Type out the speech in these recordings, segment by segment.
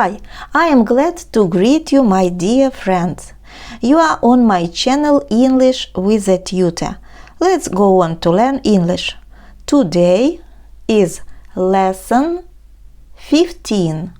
Hi, I am glad to greet you, my dear friends. You are on my channel English with a tutor. Let's go on to learn English. Today is lesson 15.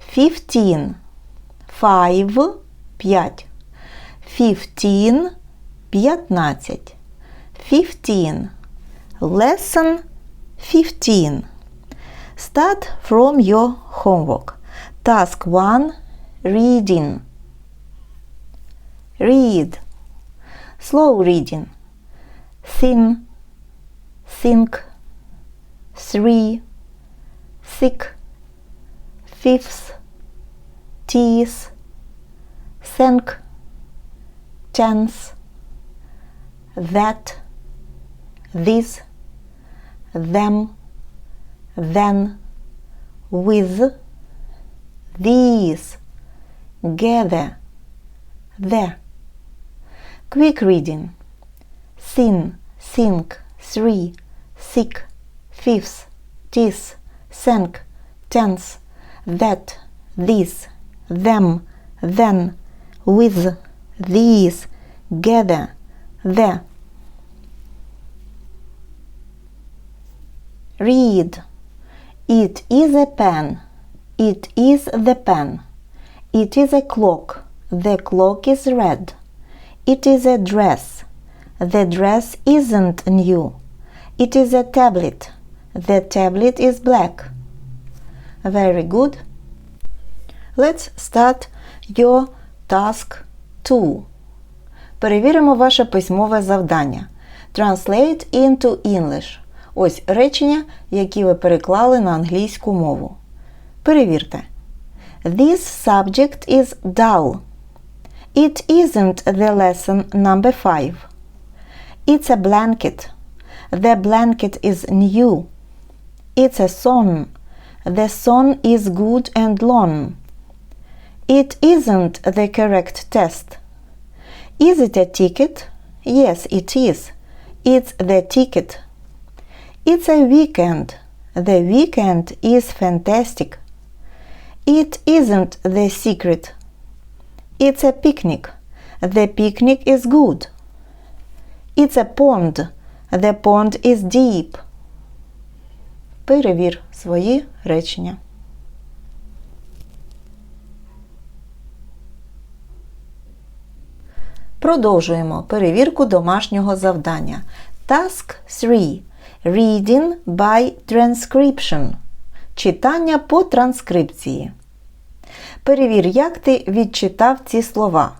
15. 5, 5. 15, 15. 15. Lesson 15. Start from your homework. Task 1. Reading. Read. Slow reading. Thin. Think. Three. Thick. Fifth. Teeth. Think. Tense. That. This. Them. Then. With. These. Gather. There. Quick reading. Thin, think, three, sick, fifth, teeth, think, tense, that, this, them, then, with, these, gather, there. Read. It is a pen. It is the pen. It is a clock. The clock is red. It is a dress. The dress isn't new. It is a tablet. The tablet is black. Very good. Let's start your task 2. Перевіримо ваше письмове завдання. Translate into English. Ось речення, які ви переклали на англійську мову. Перевірте. This subject is dull. It isn't the lesson number 5. It's a blanket. The blanket is new. It's a song. The song is good and long. It isn't the correct test. Is it a ticket? Yes, it is. It's the ticket. It's a weekend. The weekend is fantastic. It isn't the secret. It's a picnic. The picnic is good. It's a pond. The pond is deep. Перевір свої речення. Продовжуємо перевірку домашнього завдання. Task 3. Reading by transcription. Читання по транскрипції. Перевір, як ти відчитав ці слова.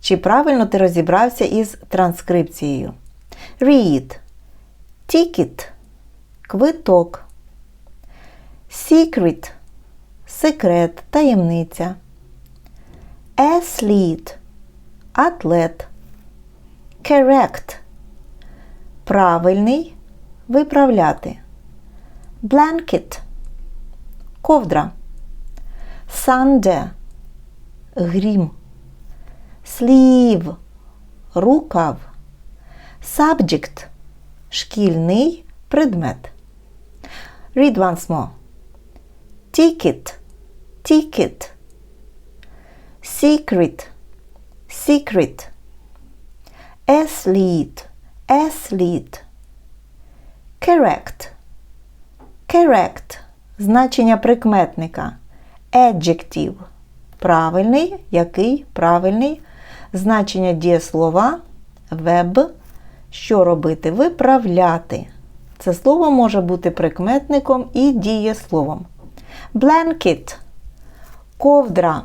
Чи правильно ти розібрався із транскрипцією. Read. Ticket. Квиток. Secret. Секрет, таємниця. Athlete. Атлет. Correct. Правильний. Виправляти. Blanket. Ковдра. Sunday. Грім. Sleeve. Рукав. Subject. Шкільний предмет. Read once more. Ticket. Ticket. Secret. Secret. Athlete. Athlete. Correct. Correct. Значення прикметника. Adjective. Правильний. Який? Правильний. Значення дієслова. Веб. Що робити? Виправляти. Це слово може бути прикметником і дієсловом. Blanket. Ковдра.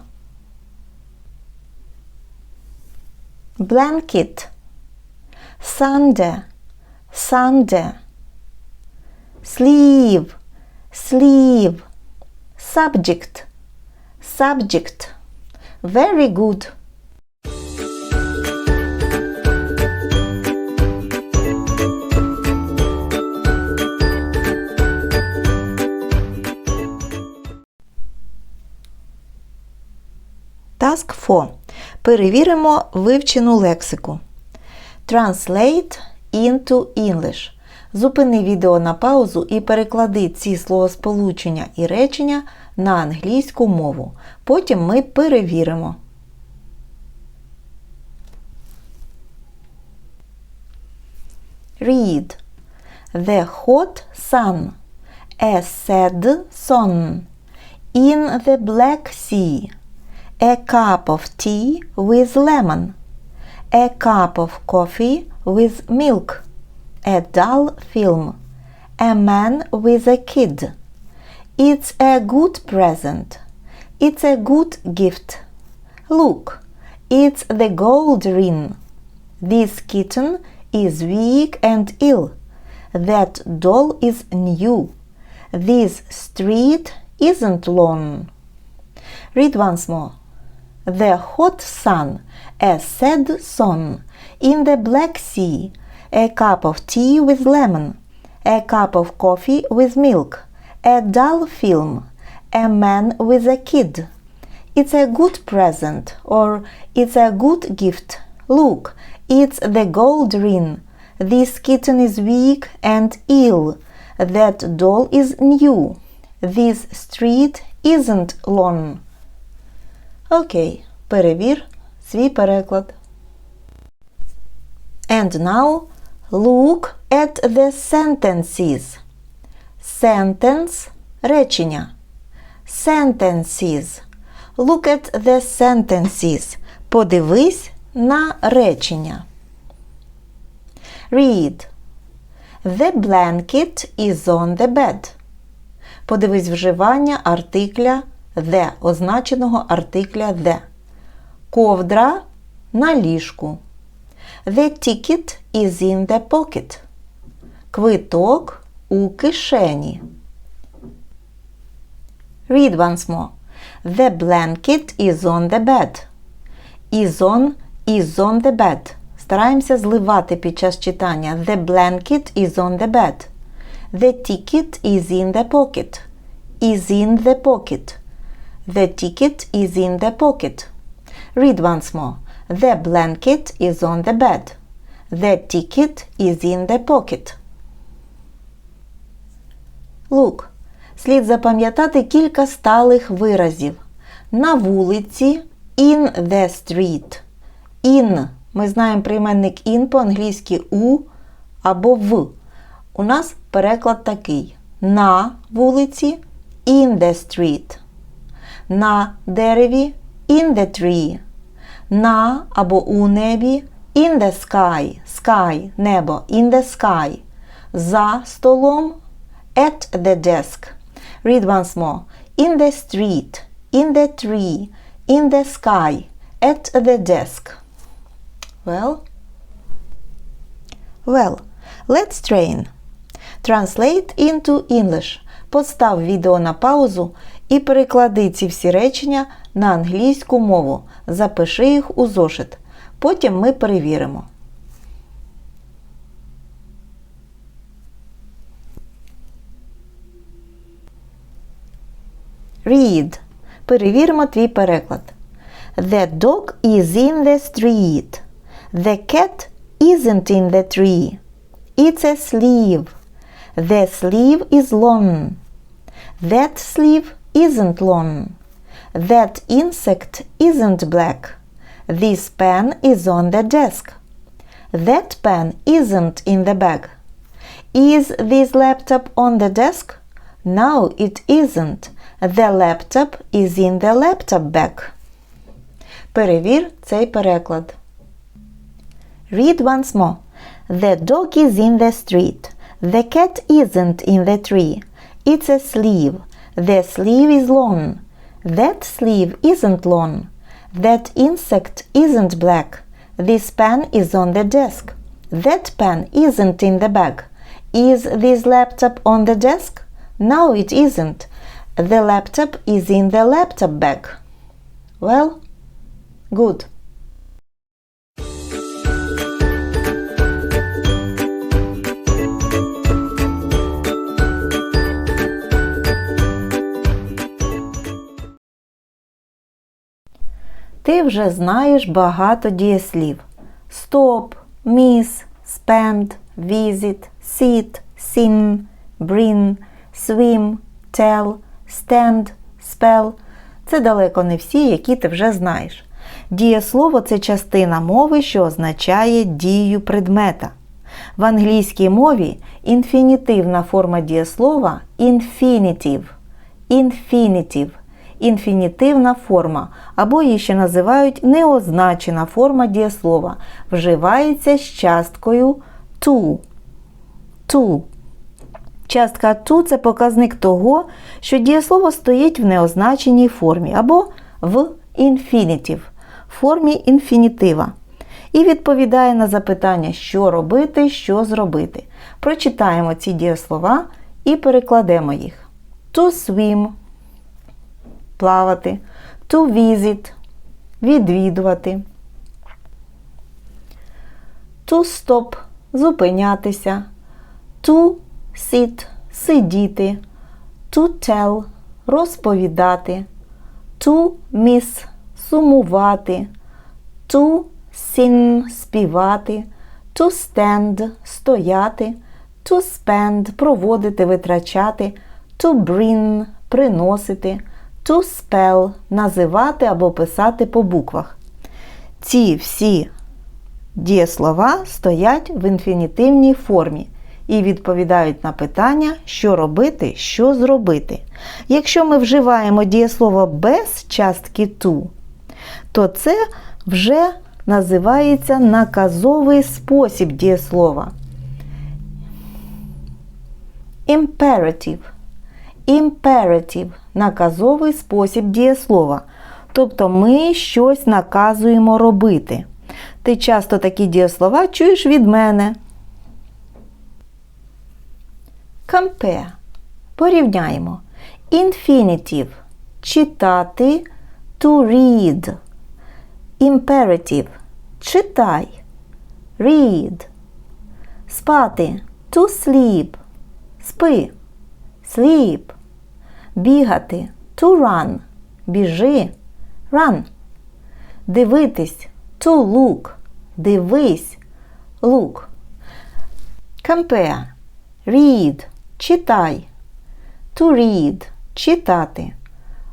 Blanket. Sunday. Sunday. Sleeve. Sleeve. Subject. Subject. Very good. Task 4. Перевіримо вивчену лексику. Translate into English. Зупини відео на паузу і переклади ці словосполучення і речення на англійську мову. Потім ми перевіримо. Read. The hot sun. A sad sun. In the Black Sea. A cup of tea with lemon. A cup of coffee with milk. A dull film. A man with a kid. It's a good present. It's a good gift. Look, it's the gold ring. This kitten is weak and ill. That doll is new. This street isn't long. Read once more. The hot sun, a sad song, in the Black Sea, a cup of tea with lemon, a cup of coffee with milk, a dull film, a man with a kid. It's a good present, or it's a good gift. Look, it's the gold ring. This kitten is weak and ill. That doll is new. This street isn't long. Окей, перевір свій переклад. And now look at the sentences. Sentence речення. Sentences. Look at the sentences. Подивись на речення. Read. The blanket is on the bed. Подивись вживання артикля the, означеного артикля the. Ковдра на ліжку. The ticket is in the pocket. Квиток у кишені. Read once more. The blanket is on the bed. Is on is on the bed. Стараємося зливати під час читання. The blanket is on the bed. The ticket is in the pocket. Is in the pocket. The ticket is in the pocket. Read once more. The blanket is on the bed. The ticket is in the pocket. Look. Слід запам'ятати кілька сталих виразів. На вулиці in the street. In. Ми знаємо прийменник in по-англійськи у або в. У нас переклад такий: на вулиці in the street. На дереві in the tree. На або у небі in the sky. Sky небо in the sky. За столом at the desk. Read once more. In the street, in the tree, in the sky, at the desk. Well, well, let's train. Translate into English. Постав відео на паузу і переклади ці всі речення на англійську мову. Запиши їх у зошит. Потім ми перевіримо. Read. Перевіримо твій переклад. The dog is in the street. The cat isn't in the tree. It's a sleeve. The sleeve is long. That sleeve isn't long. That insect isn't black. This pen is on the desk. That pen isn't in the bag. Is this laptop on the desk? No, it isn't. The laptop is in the laptop bag. Перевір цей переклад. Read once more. The dog is in the street. The cat isn't in the tree. It's a sleeve. The sleeve is long. That sleeve isn't long. That insect isn't black. This pen is on the desk. That pen isn't in the bag. Is this laptop on the desk? No, it isn't. The laptop is in the laptop bag. Well, good. Ти вже знаєш багато дієслів. Stop, miss, spend, visit, sit, sim, bring, swim, tell, stand, spell це далеко не всі, які ти вже знаєш. Дієслово це частина мови, що означає дію предмета. В англійській мові інфінітивна форма дієслова infinitive. Infinitive. Інфінітивна форма, або її ще називають неозначена форма дієслова, вживається з часткою to. to. Частка to – це показник того, що дієслово стоїть в неозначеній формі або в infinitive, формі інфінітива. І відповідає на запитання, що робити, що зробити. Прочитаємо ці дієслова і перекладемо їх. To swim плавати, to visit відвідувати. To stop зупинятися. To sit сидіти. To tell розповідати. To miss сумувати. To sing співати. To stand стояти. To spend проводити, витрачати. To bring приносити. To spell називати або писати по буквах. Ці всі дієслова стоять в інфінітивній формі і відповідають на питання, що робити, що зробити. Якщо ми вживаємо дієслово без частки to, то це вже називається наказовий спосіб дієслова. Imperative. Imperative – наказовий спосіб дієслова. Тобто ми щось наказуємо робити. Ти часто такі дієслова чуєш від мене. Compare. Порівняємо. Infinitive – читати to read. Imperative – читай. Read. Спати to sleep. Спи. Sleep. Бігати to run. Біжи. Run. Дивитись to look. Дивись. Look. Compare. Read. Читай. To read. Читати.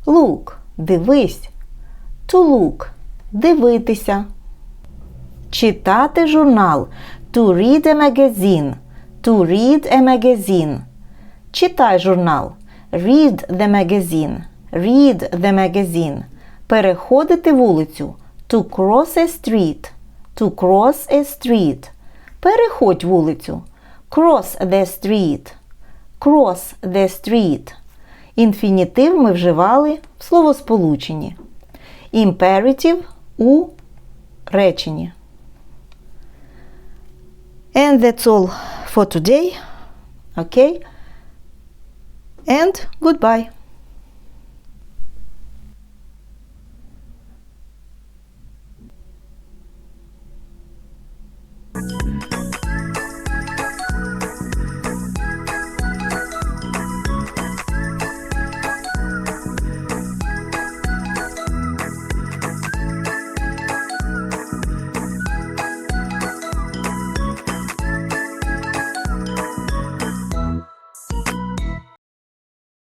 Look. Дивись. To look. Дивитися. Читати журнал. To read a magazine. To read a magazine. Читай журнал. Read the magazine. Read the magazine. Переходити вулицю. To cross a street. To cross a street. Переходь вулицю. Cross the street. Cross the street. Інфінітив ми вживали в словосполученні. Imperative у реченні. And that's all for today. Okay? And goodbye.